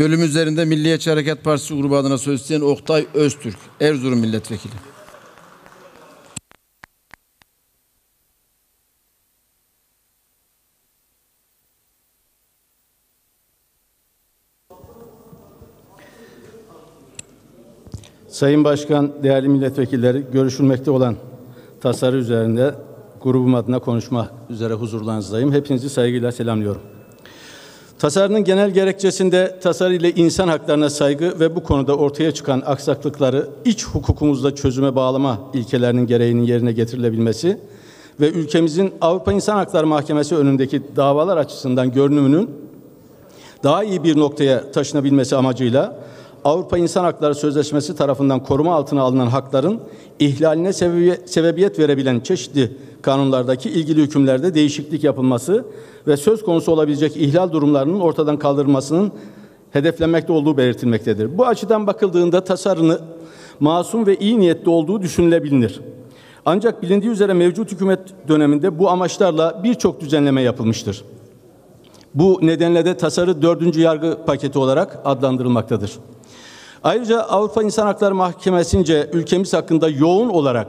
Bölüm üzerinde Milliyetçi Hareket Partisi grubu adına söz isteyen Oktay Öztürk, Erzurum Milletvekili. Sayın Başkan, değerli milletvekilleri, görüşülmekte olan tasarı üzerinde grubum adına konuşmak üzere huzurlarınızdayım. Hepinizi saygıyla selamlıyorum. Tasarının genel gerekçesinde tasarı ile insan haklarına saygı ve bu konuda ortaya çıkan aksaklıkları iç hukukumuzda çözüme bağlama ilkelerinin gereğinin yerine getirilebilmesi ve ülkemizin Avrupa İnsan Hakları Mahkemesi önündeki davalar açısından görünümünün daha iyi bir noktaya taşınabilmesi amacıyla Avrupa İnsan Hakları Sözleşmesi tarafından koruma altına alınan hakların ihlaline sebebiyet verebilen çeşitli kanunlardaki ilgili hükümlerde değişiklik yapılması ve söz konusu olabilecek ihlal durumlarının ortadan kaldırılmasının hedeflenmekte olduğu belirtilmektedir. Bu açıdan bakıldığında tasarını masum ve iyi niyetli olduğu düşünülebilir. Ancak bilindiği üzere mevcut hükümet döneminde bu amaçlarla birçok düzenleme yapılmıştır. Bu nedenle de tasarı dördüncü yargı paketi olarak adlandırılmaktadır. Ayrıca Avrupa İnsan Hakları Mahkemesi'nce ülkemiz hakkında yoğun olarak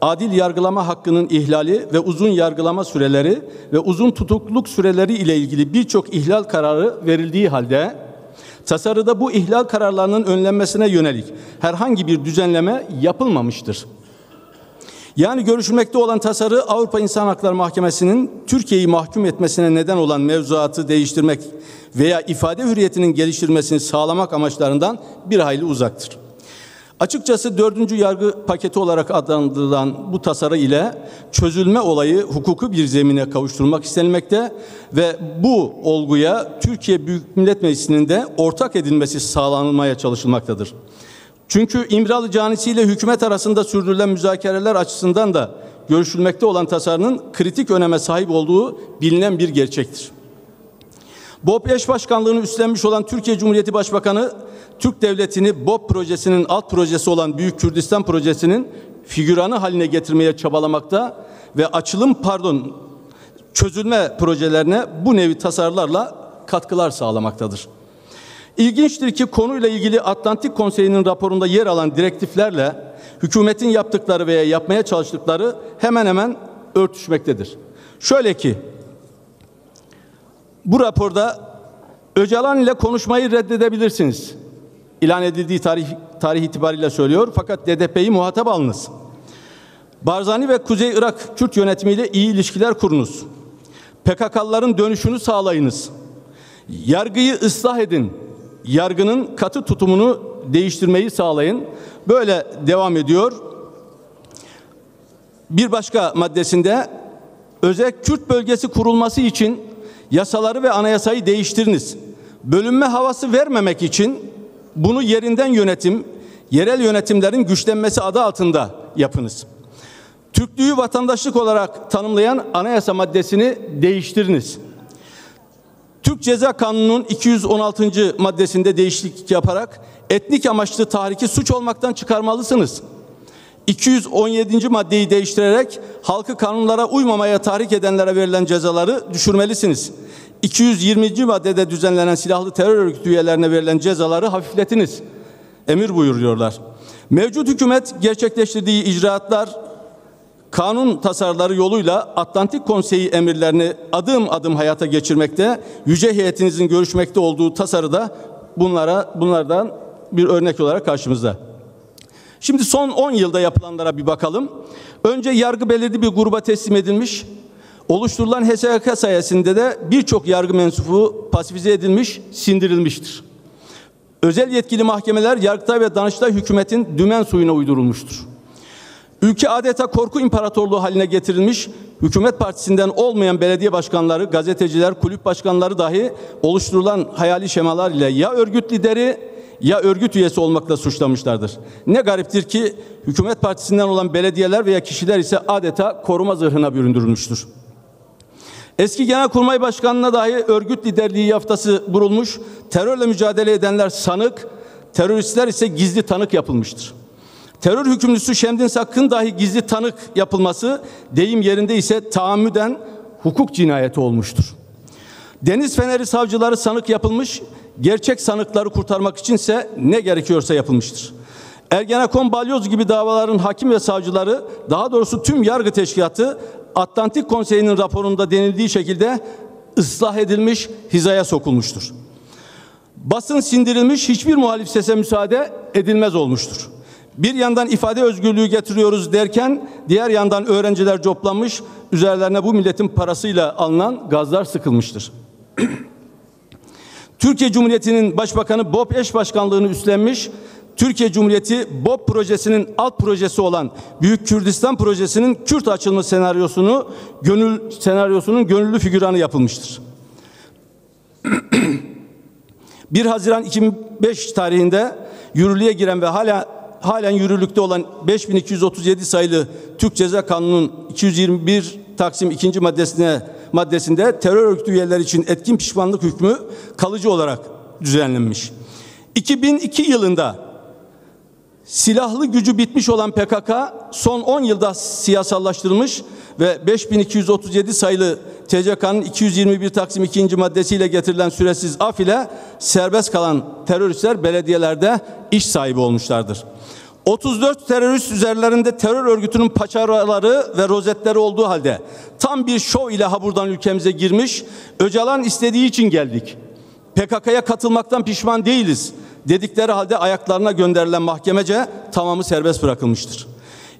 adil yargılama hakkının ihlali ve uzun yargılama süreleri ve uzun tutukluluk süreleri ile ilgili birçok ihlal kararı verildiği halde tasarıda bu ihlal kararlarının önlenmesine yönelik herhangi bir düzenleme yapılmamıştır. Yani görüşülmekte olan tasarı Avrupa İnsan Hakları Mahkemesi'nin Türkiye'yi mahkum etmesine neden olan mevzuatı değiştirmek veya ifade hürriyetinin geliştirmesini sağlamak amaçlarından bir hayli uzaktır. Açıkçası dördüncü yargı paketi olarak adlandırılan bu tasarı ile çözülme olayı hukuku bir zemine kavuşturmak istenilmekte ve bu olguya Türkiye Büyük Millet Meclisi'nin de ortak edilmesi sağlanılmaya çalışılmaktadır. Çünkü İmralı Canisi ile hükümet arasında sürdürülen müzakereler açısından da görüşülmekte olan tasarının kritik öneme sahip olduğu bilinen bir gerçektir. BOP eş başkanlığını üstlenmiş olan Türkiye Cumhuriyeti Başbakanı Türk Devleti'ni BOP projesinin alt projesi olan Büyük Kürdistan projesinin figüranı haline getirmeye çabalamakta ve açılım pardon çözülme projelerine bu nevi tasarlarla katkılar sağlamaktadır. İlginçtir ki konuyla ilgili Atlantik Konseyi'nin raporunda yer alan direktiflerle hükümetin yaptıkları veya yapmaya çalıştıkları hemen hemen örtüşmektedir. Şöyle ki bu raporda Öcalan ile konuşmayı reddedebilirsiniz. İlan edildiği tarih, tarih itibariyle söylüyor. Fakat DDP'yi muhatap alınız. Barzani ve Kuzey Irak Kürt yönetimiyle iyi ilişkiler kurunuz. PKK'lıların dönüşünü sağlayınız. Yargıyı ıslah edin. Yargının katı tutumunu değiştirmeyi sağlayın. Böyle devam ediyor. Bir başka maddesinde özel Kürt bölgesi kurulması için yasaları ve anayasayı değiştiriniz. Bölünme havası vermemek için bunu yerinden yönetim, yerel yönetimlerin güçlenmesi adı altında yapınız. Türklüğü vatandaşlık olarak tanımlayan anayasa maddesini değiştiriniz. Türk Ceza Kanunu'nun 216. maddesinde değişiklik yaparak etnik amaçlı tahriki suç olmaktan çıkarmalısınız. 217. maddeyi değiştirerek halkı kanunlara uymamaya tahrik edenlere verilen cezaları düşürmelisiniz. 220. maddede düzenlenen silahlı terör örgütü üyelerine verilen cezaları hafifletiniz. Emir buyuruyorlar. Mevcut hükümet gerçekleştirdiği icraatlar kanun tasarıları yoluyla Atlantik Konseyi emirlerini adım adım hayata geçirmekte, yüce heyetinizin görüşmekte olduğu tasarıda bunlara bunlardan bir örnek olarak karşımızda. Şimdi son 10 yılda yapılanlara bir bakalım. Önce yargı belirli bir gruba teslim edilmiş. Oluşturulan HSK sayesinde de birçok yargı mensubu pasifize edilmiş, sindirilmiştir. Özel yetkili mahkemeler Yargıtay ve Danıştay hükümetin dümen suyuna uydurulmuştur. Ülke adeta korku imparatorluğu haline getirilmiş, hükümet partisinden olmayan belediye başkanları, gazeteciler, kulüp başkanları dahi oluşturulan hayali şemalar ile ya örgüt lideri ya örgüt üyesi olmakla suçlamışlardır. Ne gariptir ki hükümet partisinden olan belediyeler veya kişiler ise adeta koruma zırhına büründürülmüştür. Eski Genelkurmay Başkanı'na dahi örgüt liderliği yaftası vurulmuş, terörle mücadele edenler sanık, teröristler ise gizli tanık yapılmıştır. Terör hükümlüsü Şemdin Sakın dahi gizli tanık yapılması deyim yerinde ise taammüden hukuk cinayeti olmuştur. Deniz Feneri savcıları sanık yapılmış, Gerçek sanıkları kurtarmak içinse ne gerekiyorsa yapılmıştır. Ergenekon, Balyoz gibi davaların hakim ve savcıları, daha doğrusu tüm yargı teşkilatı Atlantik Konseyi'nin raporunda denildiği şekilde ıslah edilmiş, hizaya sokulmuştur. Basın sindirilmiş, hiçbir muhalif sese müsaade edilmez olmuştur. Bir yandan ifade özgürlüğü getiriyoruz derken diğer yandan öğrenciler coplanmış, üzerlerine bu milletin parasıyla alınan gazlar sıkılmıştır. Türkiye Cumhuriyeti'nin Başbakanı BOP eş başkanlığını üstlenmiş, Türkiye Cumhuriyeti BOP projesinin alt projesi olan Büyük Kürdistan projesinin Kürt açılma senaryosunu gönül senaryosunun gönüllü figüranı yapılmıştır. 1 Haziran 2005 tarihinde yürürlüğe giren ve hala halen yürürlükte olan 5237 sayılı Türk Ceza Kanunu'nun 221 Taksim 2. maddesine maddesinde terör örgütü üyeleri için etkin pişmanlık hükmü kalıcı olarak düzenlenmiş. 2002 yılında silahlı gücü bitmiş olan PKK son 10 yılda siyasallaştırılmış ve 5237 sayılı TCK'nın 221 Taksim 2. maddesiyle getirilen süresiz af ile serbest kalan teröristler belediyelerde iş sahibi olmuşlardır. 34 terörist üzerlerinde terör örgütünün paçavraları ve rozetleri olduğu halde tam bir şov ile ha buradan ülkemize girmiş, Öcalan istediği için geldik. PKK'ya katılmaktan pişman değiliz dedikleri halde ayaklarına gönderilen mahkemece tamamı serbest bırakılmıştır.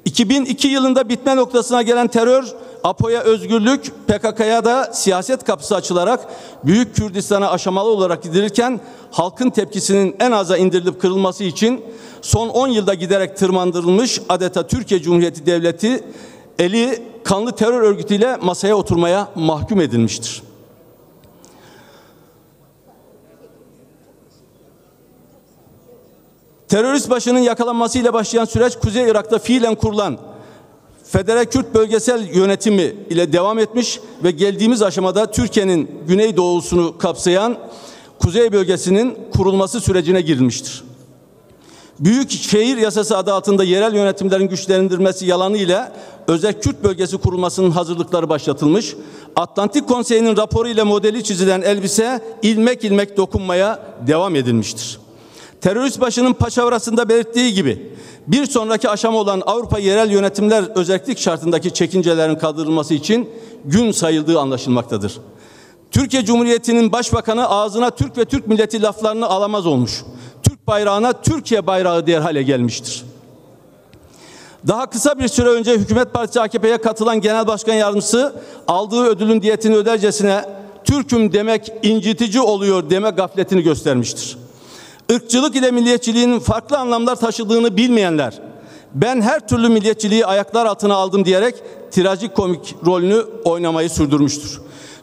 2002 yılında bitme noktasına gelen terör APO'ya özgürlük, PKK'ya da siyaset kapısı açılarak Büyük Kürdistan'a aşamalı olarak gidilirken halkın tepkisinin en aza indirilip kırılması için son 10 yılda giderek tırmandırılmış adeta Türkiye Cumhuriyeti Devleti eli kanlı terör örgütüyle masaya oturmaya mahkum edilmiştir. Terörist başının yakalanmasıyla başlayan süreç Kuzey Irak'ta fiilen kurulan Federe Kürt Bölgesel Yönetimi ile devam etmiş ve geldiğimiz aşamada Türkiye'nin güneydoğusunu kapsayan Kuzey bölgesinin kurulması sürecine girilmiştir. Büyük şehir yasası adı altında yerel yönetimlerin güçlendirilmesi yalanı ile özel Kürt bölgesi kurulmasının hazırlıkları başlatılmış. Atlantik Konseyi'nin raporu ile modeli çizilen elbise ilmek ilmek dokunmaya devam edilmiştir. Terörist başının paçavrasında belirttiği gibi bir sonraki aşama olan Avrupa yerel yönetimler özellik şartındaki çekincelerin kaldırılması için gün sayıldığı anlaşılmaktadır. Türkiye Cumhuriyeti'nin başbakanı ağzına Türk ve Türk milleti laflarını alamaz olmuş. Türk bayrağına Türkiye bayrağı diğer hale gelmiştir. Daha kısa bir süre önce hükümet partisi AKP'ye katılan genel başkan yardımcısı aldığı ödülün diyetini ödercesine Türk'üm demek incitici oluyor deme gafletini göstermiştir. Irkçılık ile milliyetçiliğin farklı anlamlar taşıdığını bilmeyenler ben her türlü milliyetçiliği ayaklar altına aldım diyerek trajikomik rolünü oynamayı sürdürmüştür.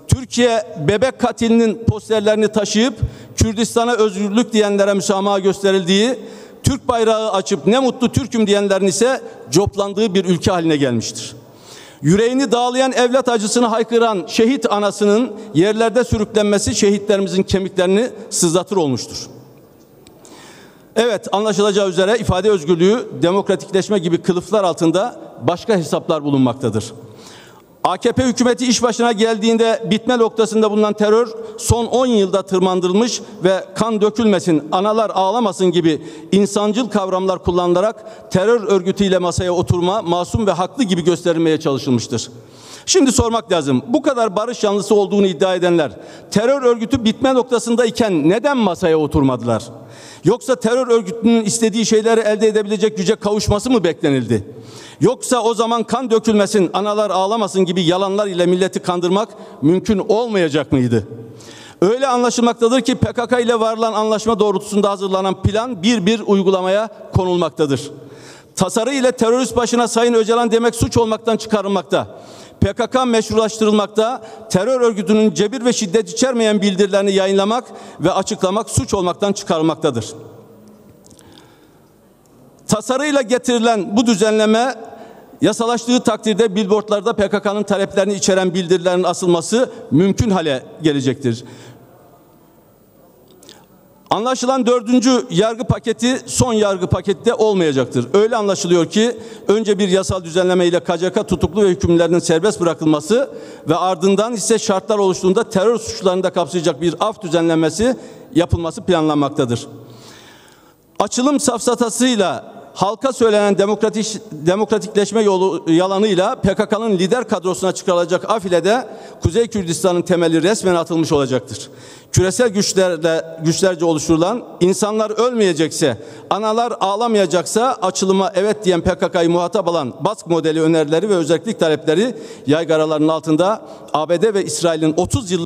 Türkiye bebek katilinin posterlerini taşıyıp Kürdistan'a özgürlük diyenlere müsamaha gösterildiği, Türk bayrağı açıp ne mutlu Türk'üm diyenlerin ise coplandığı bir ülke haline gelmiştir. Yüreğini dağlayan evlat acısını haykıran şehit anasının yerlerde sürüklenmesi şehitlerimizin kemiklerini sızlatır olmuştur. Evet anlaşılacağı üzere ifade özgürlüğü demokratikleşme gibi kılıflar altında başka hesaplar bulunmaktadır. AKP hükümeti iş başına geldiğinde bitme noktasında bulunan terör son 10 yılda tırmandırılmış ve kan dökülmesin, analar ağlamasın gibi insancıl kavramlar kullanılarak terör örgütüyle masaya oturma masum ve haklı gibi gösterilmeye çalışılmıştır. Şimdi sormak lazım. Bu kadar barış yanlısı olduğunu iddia edenler terör örgütü bitme noktasındayken neden masaya oturmadılar? Yoksa terör örgütünün istediği şeyleri elde edebilecek güce kavuşması mı beklenildi? Yoksa o zaman kan dökülmesin, analar ağlamasın gibi yalanlar ile milleti kandırmak mümkün olmayacak mıydı? Öyle anlaşılmaktadır ki PKK ile varılan anlaşma doğrultusunda hazırlanan plan bir bir uygulamaya konulmaktadır. Tasarı ile terörist başına Sayın Öcalan demek suç olmaktan çıkarılmakta. PKK meşrulaştırılmakta, terör örgütünün cebir ve şiddet içermeyen bildirilerini yayınlamak ve açıklamak suç olmaktan çıkarılmaktadır. Tasarıyla getirilen bu düzenleme yasalaştığı takdirde billboardlarda PKK'nın taleplerini içeren bildirilerin asılması mümkün hale gelecektir. Anlaşılan dördüncü yargı paketi son yargı pakette olmayacaktır. Öyle anlaşılıyor ki önce bir yasal düzenleme ile KCK tutuklu ve hükümlerinin serbest bırakılması ve ardından ise şartlar oluştuğunda terör suçlarını da kapsayacak bir af düzenlenmesi yapılması planlanmaktadır. Açılım safsatasıyla halka söylenen demokratik, demokratikleşme yolu yalanıyla PKK'nın lider kadrosuna çıkarılacak afilede Kuzey Kürdistan'ın temeli resmen atılmış olacaktır. Küresel güçlerle güçlerce oluşturulan insanlar ölmeyecekse, analar ağlamayacaksa açılıma evet diyen PKK'yı muhatap alan Bask modeli önerileri ve özellik talepleri yaygaraların altında ABD ve İsrail'in 30 yıl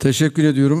Teşekkür ediyorum.